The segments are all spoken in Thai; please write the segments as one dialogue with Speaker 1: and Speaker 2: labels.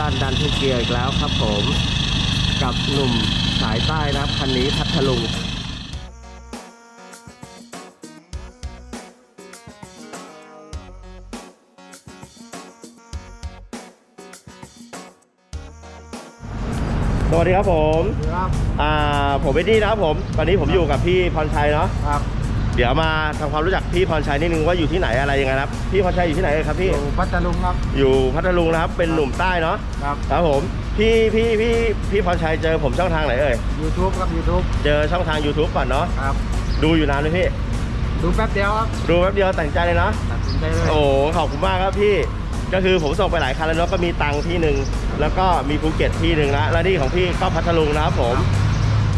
Speaker 1: ลั่นดันทุกเกียร์อีกแล้วครับผม กับหนุ่มสายใต้นะครับคันนี้พัทลุงสวัสดีครับผม
Speaker 2: ครับ
Speaker 1: อ่า ผมเอ็ดดี้นะครับผม ตอนนี้ผมอยู่กับพี่พรชัยเนาะ
Speaker 2: ครับ
Speaker 1: เดี๋ยวมาทำความรู้จักพี่พรชัยนิดนึงว่าอยู่ที่ไหนอะไรยังไงนะครับพี่พรชัยอยู่ที่ไหนครับพี่
Speaker 2: อยู่พัทลุงครับ
Speaker 1: อยู่พัทลุงนะครับ เป็นหนุ่มใต้เนาะ
Speaker 2: ครับ
Speaker 1: ครับผม พี่พี่พี่พี่พรชัยเจอผมช่องทางไหนเอ่ย
Speaker 2: YouTube ครับ YouTube
Speaker 1: เจอช่องทาง YouTube ก่อนเนาะ
Speaker 2: ครับ
Speaker 1: ดูอยู่นานเลยพี่
Speaker 2: ดูแป๊บเดียวครับ
Speaker 1: ดูแป๊บเดียวแต่งใจเลยเนาะ
Speaker 2: ตัดสินใจเลย
Speaker 1: โอ้ขอบคุณมากครับพี่ ก็คือผมส่งไปหลายคันแล้วเนาะก็มีตังที่หนึ่งแล้วก็มีภูเก็ตที่หนึ่งละแล้วนี่ของพี่ก็พัทลุงนะครับผม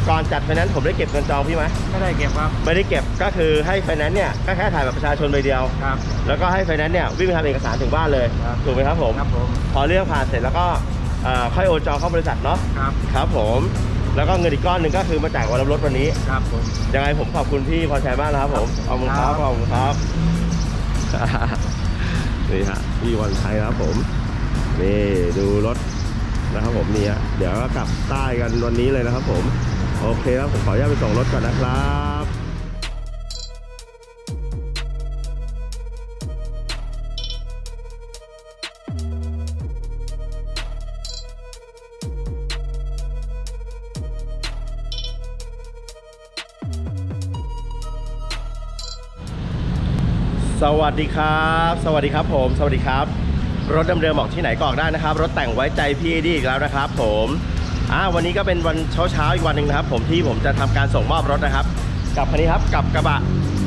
Speaker 1: ก่อนจัดไฟแนนซ์ผมได้เก็บเงินจองพี่ไหม
Speaker 2: ไม่ได้เก็บครับ
Speaker 1: ไม่ได้เก็บก็คือให้ไฟแนนซ์เนี่ยก็แค่ถ่ายแบบประชาชนใบเดียว
Speaker 2: ครับ
Speaker 1: แล้วก็ให้ไฟแนนซ์เนี่ยวิ่งไปทำเอกสารถึงบ้านเลย
Speaker 2: ครับ
Speaker 1: ถูกไหมครับผม
Speaker 2: ครับผม
Speaker 1: พอเรื่องผ่านเสร็จแล้วก็เอ่อค่อยโอนจองเข้าบริษัทเนาะ
Speaker 2: ครับ
Speaker 1: ครับผมแล้วก็เงินอีกก้อนหนึ่งก็คือมาจ่ายวันรับรถวันนี้
Speaker 2: ครับผม
Speaker 1: ยังไงผมขอบคุณพี่พรชัยมากนะครับผมขอบคุณครับ
Speaker 2: ครับ
Speaker 1: ขอบคุณครับ นี่ฮะพี่พรชัยนะครับผม นี่ดูรถนะครับผมนี่ฮะเดี๋ยวก็กลับใต้กันวันนี้เลยนะครับผม โอเคครับผมขออนุญาตไปส่งรถก่อนนะครับสวัสดีครับ สวัสดีครับผม สวัสดีครับ รถเดิมๆบอกที่ไหนก็ออกได้นะครับ รถแต่งไว้ใจพี่ดีอีกแล้วนะครับผม อ่าวันนี้ก็เป็นวันเช้าๆอีกวันหนึ่งนะครับ ผมที่ผมจะทำการส่งมอบรถนะครับ กับคันนี้ครับกับกระบะ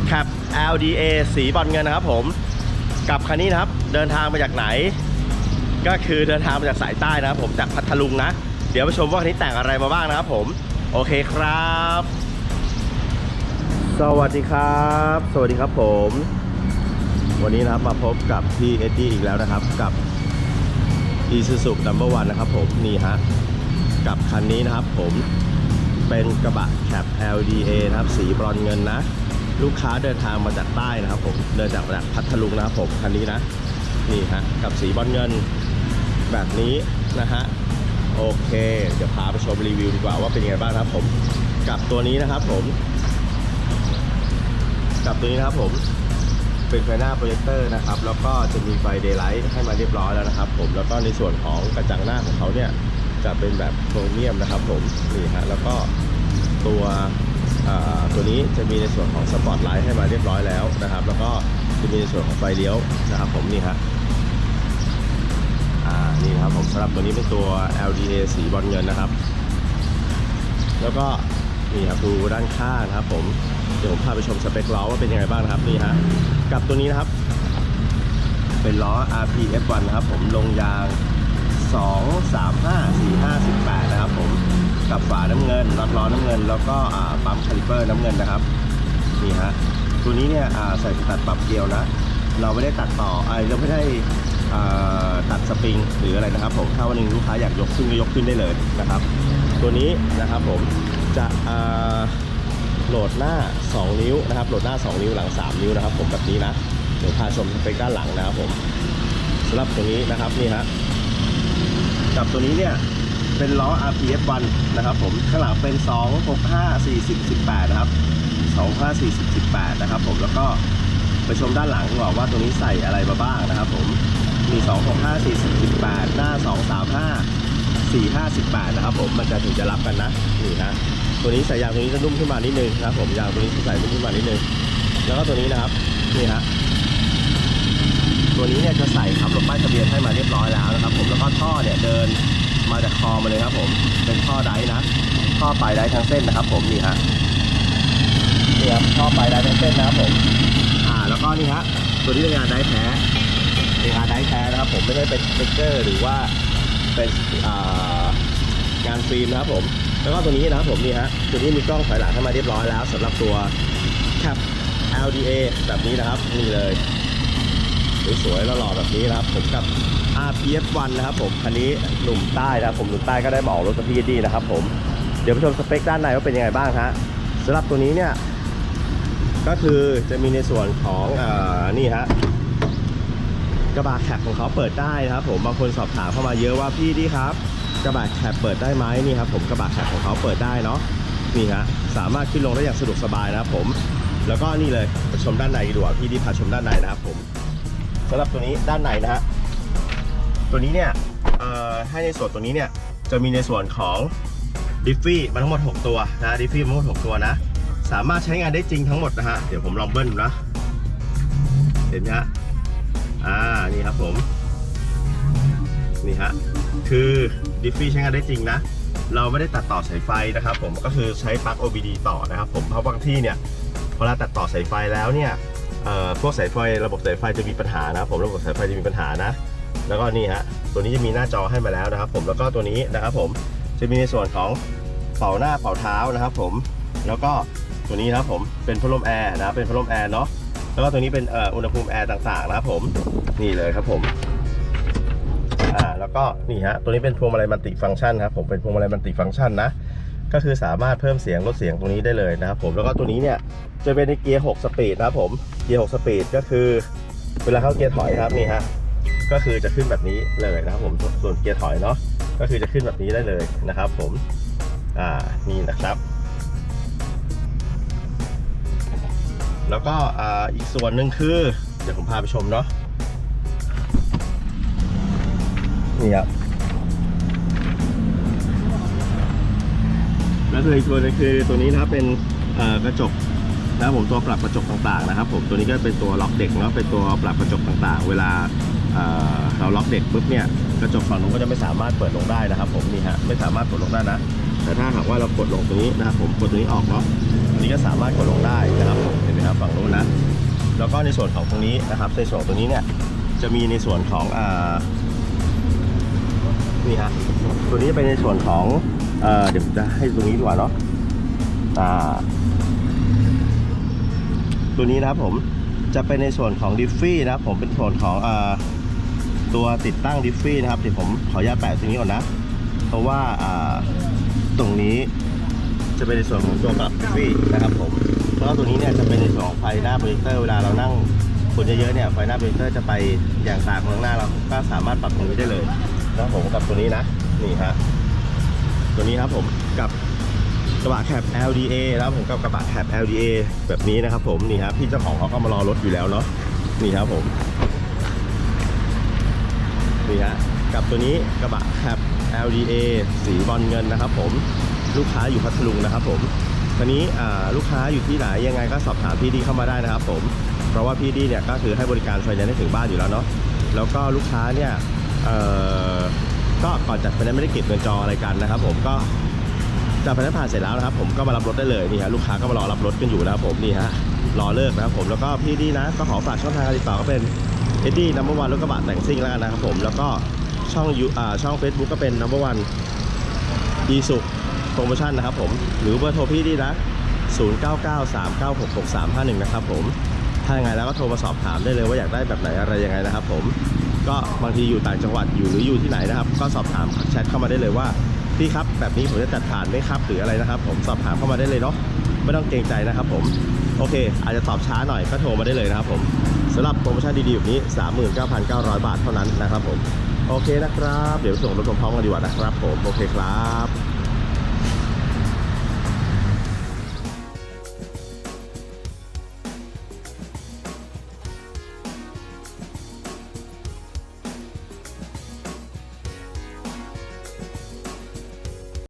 Speaker 1: Cap LDA สีบอลเงินนะครับ ผมกับคันนี้นะครับ เดินทางมาจากไหน ก็คือเดินทางมาจากสายใต้นะครับ ผมจากพัทลุงนะ เดี๋ยวไปชมว่าคันนี้แต่งอะไรมาบ้างนะครับ ผมโอเคครับ สวัสดีครับ สวัสดีครับผม วันนี้นะครับมาพบกับพี่เอ็ดดี้อีกแล้วนะครับกับ i s u z u Number One นะครับผมนี่ฮะ กับคันนี้นะครับ ผมเป็นกระบะแคป LDA นะครับ สีบรอนเงินนะ ลูกค้าเดินทางมาจากใต้นะครับผมเดินจากมาจากพัทลุงนะครับผมคันนี้นะนี่ฮะกับสีบรอนเงินแบบนี้นะฮะโอเค เดี๋ยวพาไปชมรีวิวดีกว่าว่าเป็นยังไงบ้างครับผมกับตัวนี้นะครับผมกับตัวนี้นะครับผมเป็นไฟหน้าโปรเจคเตอร์นะครับ แล้วก็จะมีไฟเดย์ไลท์ให้มาเรียบร้อยแล้วนะครับ ผมแล้วก็ในส่วนของกระจังหน้าของเขาเนี่ย จะเป็นแบบโครเมียมนะครับผมนี่ฮะแล้วก็ตัวอ่าตัวนี้จะมีในส่วนของสปอตไลท์ให้มาเรียบร้อยแล้วนะครับ แล้วก็จะมีในส่วนของไฟเลี้ยวนะครับผมนี่ฮะอ่านี่นะครับผมสำหรับตัวนี้เป็นตัว LDA สีบอลเงินนะครับ แล้วก็นี่ครับดูด้านข้างนะครับผมเดี๋ยวผมพาไปชมสเปคล้อว่าเป็นยังไงบ้างนะครับนี่ฮะกับตัวนี้นะครับ เป็นล้อ RPF1 นะครับผมลงยาง 2 3 5 4 5 18 นะครับผมกับฝาน้ำเงินล็อตล้อน้ำเงิน แล้วก็ปั๊มคาลิเปอร์น้ำเงินนะครับนี่ฮะตัวนี้เนี่ยใส่ตัดปรับเกลียวนะ เราไม่ได้ตัดต่อไอเราไม่ได้ตัดสปริงหรืออะไรนะครับผมถ้าวันหนึงลูกค้าอยากยกขึ้นก็ยกขึ้นได้เลยนะครับ ตัวนี้นะครับผมจะโหลดหน้า 2 นิ้วนะครับโหลดหน้า 2 นิ้วหลัง 3 นิ้วนะครับ ผมแบบนี้นะเดี๋ยวพาชมสเปด้านหลังนะครับผมสำหรับตัวนี้นะครับนี่ฮะ กับตัวนี้เนี่ยเป็นล้อ RPF1 นะครับผมข้างหลังเป็น 265 40 18 นะครับ25 40 18 นะครับผมแล้วก็ไปชมด้านหลังก่อนว่าตัวนี้ใส่อะไรมาบ้างนะครับผมมี 265 40 18 หน้า 235 4 5 18 นะครับผมมันจะถึงจะรับกันนะนี่ฮะตัวนี้ใส่ยางตัวนี้จะนุ่มขึ้นมานิดนึงนะครับผมยางตัวนี้ใส่นุ่มขึ้นมานิดนึงแล้วก็ตัวนี้นะครับนี่ฮะ ตัวนี้เนี่ยจะใส่ครับรถป้ายทะเบียนให้มาเรียบร้อยแล้วนะครับ ผมแล้วก็ท่อเนี่ยเดินมาจากคอมาเลยครับ ผมเป็นท่อไดนะท่อปลายไดทั้งเส้นนะครับ ผมนี่ฮะนี่ครับท่อปลายไดทั้งเส้นนะครับผมอ่าแล้วก็นี่ฮะตัวนี้เป็นงานไดแท้เป็นงานไดแท้นะครับ ผมไม่ได้เป็นสติ๊กเกอร์หรือว่าเป็นอ่างานฟิล์มนะครับผม แล้วก็ตัวนี้นะครับผมนี่ฮะตัวนี้มีกล้องถอยหลังให้มาเรียบร้อยแล้วสำหรับตัว Cap LDA แบบนี้นะครับนี่เลย สวยๆแล้วหล่อแบบนี้นะครับ ผมกับ RPF1 นะครับผมคันนี้หนุ่มใต้นะครับผมหนุ่มใต้ก็ได้มาออกรถกับพี่ดีนะครับผมเดี๋ยวไปชมสเปคด้านในว่าเป็นยังไงบ้างฮะสำหรับตัวนี้เนี่ยก็คือจะมีในส่วนของอนี่ฮะกระบะแคปของเขาเปิดได้นะครับผมบางคนสอบถามเข้ามาเยอะว่าพี่ดีครับกระบะแคปเปิดได้ไหมนี่ครับผมกระบะแคปของเขาเปิดได้เนาะนี่ฮะสามารถขึ้นลงได้อย่างสะดวกสบายนะครับผม แล้วก็นี่เลยชมด้านในดีกว่าพี่ดีพาชมด้านในนะครับผม สำหรับตัวนี้ด้านในนะฮะตัวนี้เนี่ยให้ในส่วนตัวนี้เนี่ยจะมีในส่วนของดิฟฟี่มาทั้งหมด 6 ตัวนะดิฟฟี่มาทั้งหมด 6 ตัวนะ สามารถใช้งานได้จริงทั้งหมดนะฮะเดี๋ยวผมลองเบิ้ลนะ เห็นไหมฮะอ่านี่ครับผมนี่ฮะคือดิฟฟี่ใช้งานได้จริงนะ เราไม่ได้ตัดต่อสายไฟนะครับ ผมก็คือใช้ปลั๊ก OBD ต่อนะครับ ผมเพราะบางที่เนี่ยเวลาตัดต่อสายไฟแล้วเนี่ย พวกสายไฟระบบสายไฟจะมีปัญหานะผมระบบสายไฟจะมีปัญหานะ แล้วก็นี่ฮะตัวนี้จะมีหน้าจอให้มาแล้วนะครับ ผมแล้วก็ตัวนี้นะครับผมจะมีในส่วนของเป่าหน้าเป่าเท้านะครับผมแล้วก็ตัวนี้นะครับผมเป็นพัดลมแอร์นะเป็นพัดลมแอร์เนาะแล้วก็ตัวนี้เป็นอุณหภูมิแอร์ต่างๆนะครับผมนี่เลยครับผมอ่าแล้วก็นี่ฮะตัวนี้เป็นพวงมาลัยมัลติฟังก์ชันครับผมเป็นพวงมาลัยมัลติฟังก์ชันนะ ก็คือสามารถเพิ่มเสียงลดเสียงตรงนี้ได้เลยนะครับผมแล้วก็ตัวนี้เนี่ยจะเป็นในเกียร์ 6 สปีดนะครับผมเกียร์ 6 สปีดก็คือ เวลาเข้าเกียร์ถอยครับนี่ฮะก็คือจะขึ้นแบบนี้เลยนะครับผมส่วนเกียร์ถอยเนาะก็คือจะขึ้นแบบนี้ได้เลยนะครับ ผมอ่านี่นะครับ แล้วก็อ่าอีกส่วนหนึ่งคือเดี๋ยวผมพาไปชมเนาะนี่ครับ แล้วตัวอีกตัวนึงคือตัวนี้นะครับเป็นกระจกนะครับผมตัวปรับกระจกต่างๆนะครับผมตัวนี้ก็เป็นตัวล็อกเด็กเนาะเป็นตัวปรับกระจกต่างๆ เวลาเราล็อกเด็กปุ๊บเนี่ยกระจกฝั่งนู้นก็จะไม่สามารถเปิดลงได้นะครับ ผมนี่ฮะไม่สามารถกดลงได้นะ แต่ถ้าหากว่าเรากดลงตรงนี้นะครับผมกดตรงนี้ออกเนาะอันนี้ก็สามารถกดลงได้นะครับผมเห็นไหมครับฝั่งนู้นนะแล้วก็ในส่วนของตรงนี้นะครับในส่วนตรงนี้เนี่ยจะมีในส่วนของอ่านี่ฮะตัวนี้จะเป็นในส่วนของ เอ่อเดี๋ยวผมจะให้ตรงนี้ดีกว่าเนาะอ่า ตัวนี้นะครับผมจะเป็นในส่วนของดิฟฟี่นะครับผมเป็นส่วนของเอ่อตัวติดตั้งดิฟฟี่นะครับเดี๋ยวผมขออนุญาตแปะตรงนี้ก่อนนะ เพราะว่าอ่าตรงนี้จะเป็นในส่วนของตัวปรับดิฟฟี่นะครับผมแล้วตัวนี้เนี่ยจะเป็นในส่วนของไฟหน้าโปรเจคเตอร์เวลาเรานั่งคนเยอะๆเนี่ยไฟหน้าโปรเจคเตอร์จะไปอย่างตางข้างหน้าเราก็สามารถปรับตรงนี้ได้เลยนะครับผมกับตัวนี้นะนี่ฮะ ตัวนี้ครับผมกับกระบะแคป LDA แล้วผมกับกระบะแคป LDA แบบนี้นะครับผมนี่ครับพี่เจ้าของเขาก็มารอรถอยู่แล้วเนาะนี่ครับผมนี่ฮะกับตัวนี้กระบะแคป LDA สีบอลเงินนะครับ ผมลูกค้าอยู่พัทลุงนะครับ ผมตอนนี้อ่าลูกค้าอยู่ที่ไหนยังไงก็สอบถามพี่ดีเข้ามาได้นะครับ ผมเพราะว่าพี่ดีเนี่ยก็คือให้บริการไฟแนนซ์ให้ถึงบ้านอยู่แล้วเนาะแล้วก็ลูกค้าเนี่ยเอ่อ ก็ก่อนจัดไฟแนนซ์ไม่ได้เก็บเงินจองอะไรกันนะครับ ผมก็จัดไฟแนนซ์ผ่านเสร็จแล้วนะครับผมก็มารับรถได้เลยนี่ฮะลูกค้าก็มารอรับรถกันอยู่นะครับผมนี่ฮะรอเลิกนะครับผมแล้วก็พี่ดีนะก็ขอฝากช่องทางการติดต่อก็เป็นเอ็ดดี้นัมเบอร์วันรถกระบะแต่งซิ่งแล้วกันนะครับผมแล้วก็ช่องยูอ่าช่อง Facebook ก็เป็นนัมเบอร์วันดีสุโปรโมชั่นนะครับผมหรือเบอร์โทรพี่ดีนะ0993966351 นะครับผม ถ้ายังไงแล้วก็โทรมาสอบถามได้เลยว่าอยากได้แบบไหนอะไรยังไงนะครับผม ก็บางทีอยู่ต่างจังหวัดอยู่หรืออยู่ที่ไหนนะครับ ก็สอบถามแชทเข้ามาได้เลยว่าพี่ครับแบบนี้ผมจะจัดผ่านไหมครับหรืออะไรนะครับ ผมสอบถามเข้ามาได้เลยเนาะไม่ต้องเกรงใจนะครับผมโอเค อาจจะตอบช้าหน่อยก็โทรมาได้เลยนะครับผมสำหรับโปรโมชั่นดีๆแบบนี้ 39,900 บาทเท่านั้นนะครับผมโอเคนะครับ เดี๋ยวส่งรถพร้อมๆกันดีกว่านะครับผมโอเคครับ